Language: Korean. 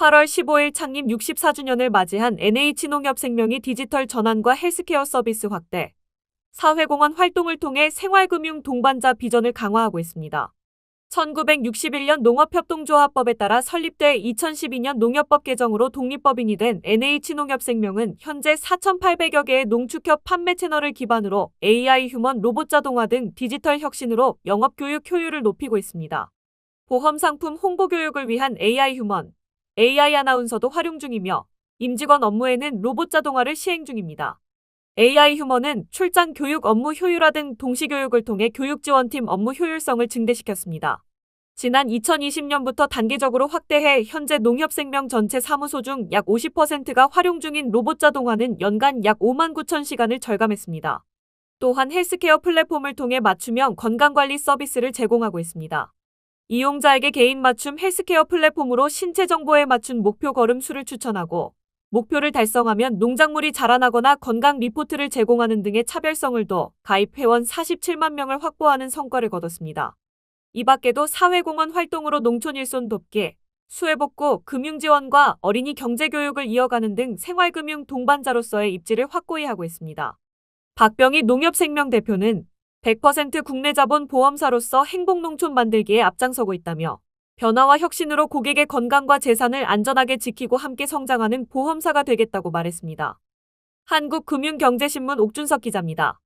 8월 15일 창립 64주년을 맞이한 NH농협생명이 디지털 전환과 헬스케어 서비스 확대, 사회공헌 활동을 통해 생활금융 동반자 비전을 강화하고 있습니다. 1961년 농업협동조합법에 따라 설립돼 2012년 농협법 개정으로 독립법인이 된 NH농협생명은 현재 4,800여 개의 농축협 판매 채널을 기반으로 AI 휴먼 로봇 자동화 등 디지털 혁신으로 영업교육 효율을 높이고 있습니다. 보험 상품 홍보 교육을 위한 AI 휴먼, AI 아나운서도 활용 중이며 임직원 업무에는 로봇 자동화를 시행 중입니다. AI 휴먼은 출장 교육 업무 효율화 등 동시 교육을 통해 교육 지원팀 업무 효율성을 증대시켰습니다. 지난 2020년부터 단계적으로 확대해 현재 농협생명 전체 사무소 중 약 50%가 활용 중인 로봇 자동화는 연간 약 5만 9천 시간을 절감했습니다. 또한 헬스케어 플랫폼을 통해 맞춤형 건강관리 서비스를 제공하고 있습니다. 이용자에게 개인 맞춤 헬스케어 플랫폼으로 신체 정보에 맞춘 목표 걸음 수를 추천하고 목표를 달성하면 농작물이 자라나거나 건강 리포트를 제공하는 등의 차별성을 둬 가입 회원 47만 명을 확보하는 성과를 거뒀습니다. 이 밖에도 사회공헌 활동으로 농촌 일손 돕기, 수해복구, 금융지원과 어린이 경제교육을 이어가는 등 생활금융 동반자로서의 입지를 확고히 하고 있습니다. 박병희 농협생명 대표는 100% 국내 자본 보험사로서 행복농촌 만들기에 앞장서고 있다며 변화와 혁신으로 고객의 건강과 재산을 안전하게 지키고 함께 성장하는 보험사가 되겠다고 말했습니다. 한국금융경제신문 옥준석 기자입니다.